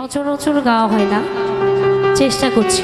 সচরাচর গাওয়া হয় না। চেষ্টা করছি।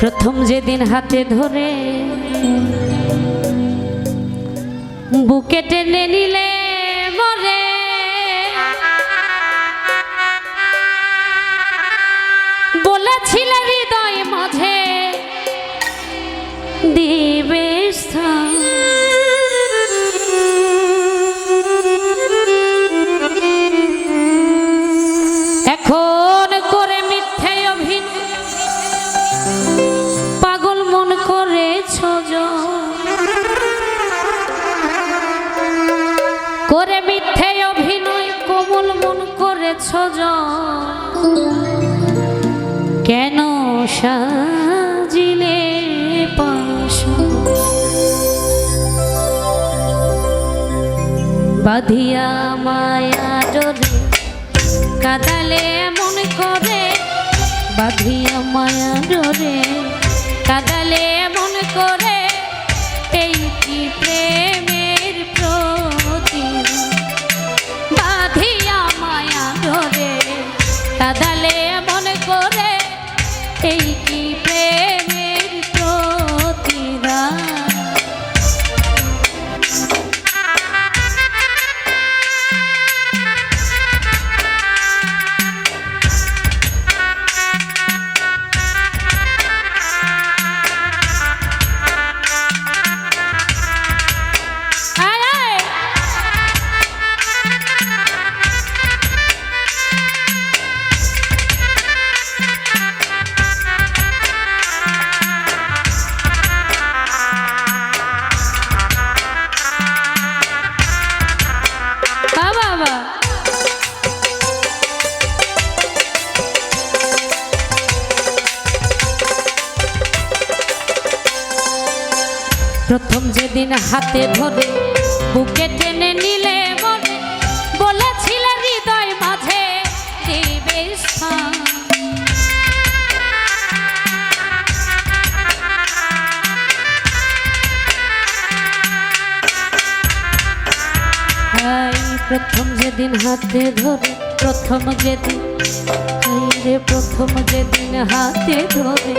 প্রথম যেদিন হাতে ধরে বুকে টেনে নিলে মরে। বলেছিলে হৃদয় মাঝে দিবে করে মিথ্যে অভিনয় কোমল মন করেছ কেন সাজিলে পাশ? বাধিয়া মায়া ডরে কাদালে মন করে। বাঁধিয়া মায়া ডরে কাদালে মন করে। এই কি প্রেমের প্রতি কাদালে প্রথম যেদিন হাতে ধরে বুকে টেনে নিলে মনে, বলেছিলে হৃদয় মাঝে দিবে। প্রথম যেদিন হাতে ধরে, প্রথম যেদিন প্রথম যেদিন হাতে ধরে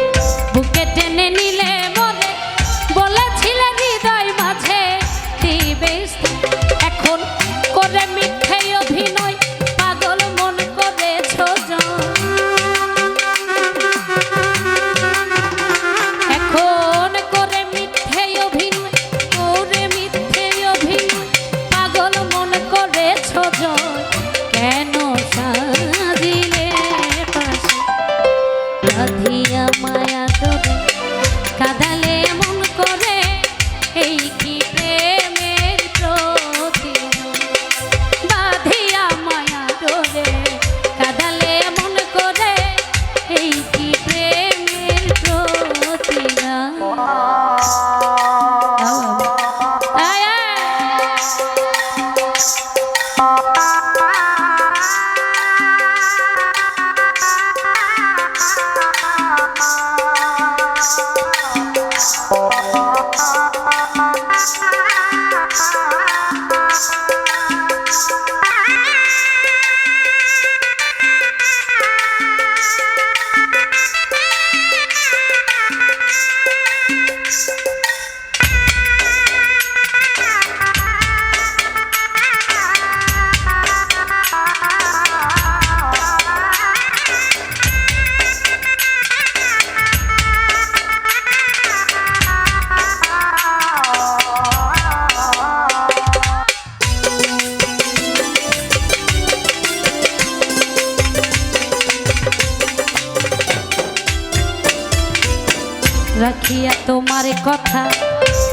রাখিয়া তোমার কথা।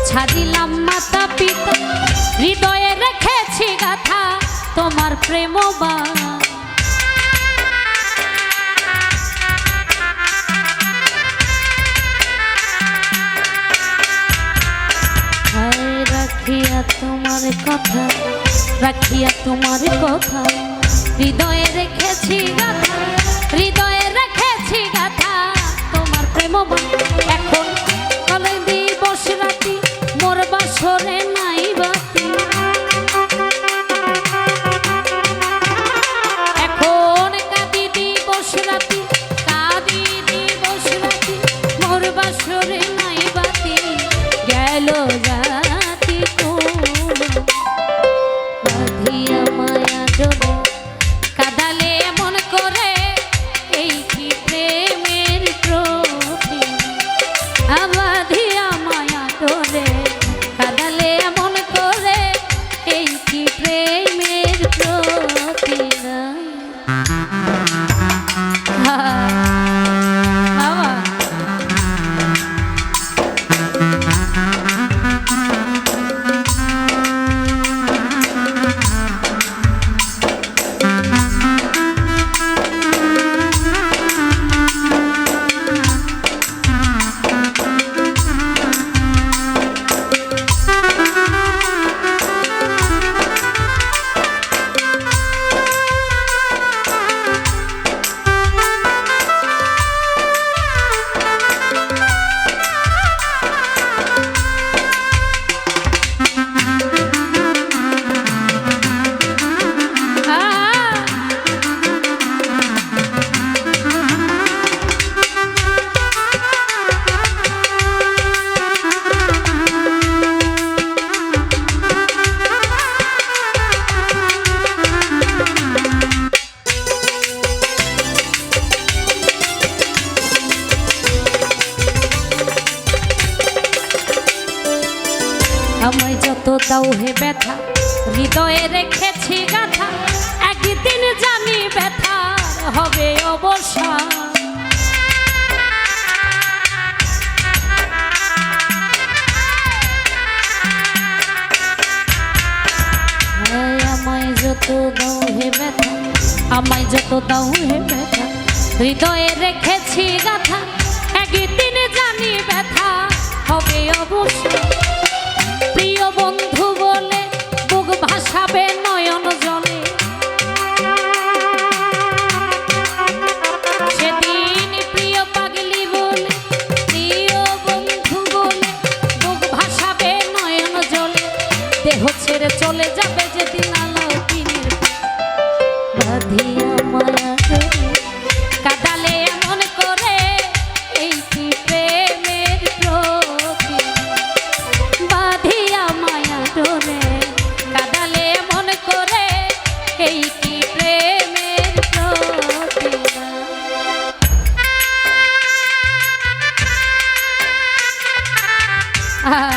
ছাড়িলাম মাতা পিতা, হৃদয়ে রেখেছি গাথা তোমার প্রেম বা। রাখিয়া তোমার কথা, রাখিয়া তোমার কথা। হৃদয়ে রেখেছি গাথা আবাধিয়া দাও হে ব্যথা, হৃদয়ে রেখেছি গাথা। একদিন জানি ব্যথা হবে অবসান হায় আমায় যত দাও হে ব্যথা, আমায় যত দাও হে ব্যথা, হৃদয়ে রেখেছি গাথা। Ah.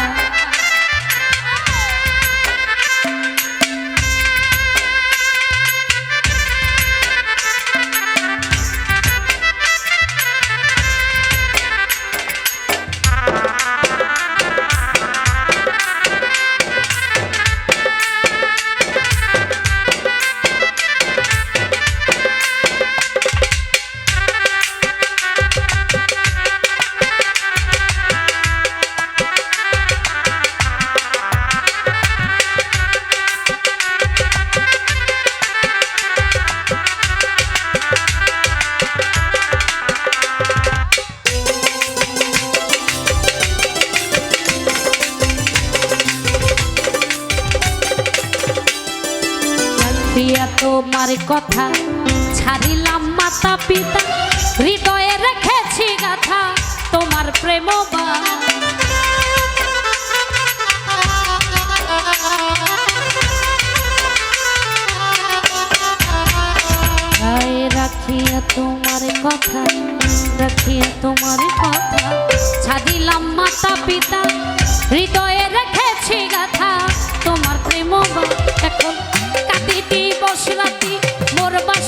তোমার কথা ছাড়িলাম মাতা পিতা, হৃদয়ে রেখেছি গাথা তোমার প্রেম রাখিয়া তোমার কথা, রাখিয়া তোমার কথা, ছাড়িলাম মাতা পিতা, হৃদয়ে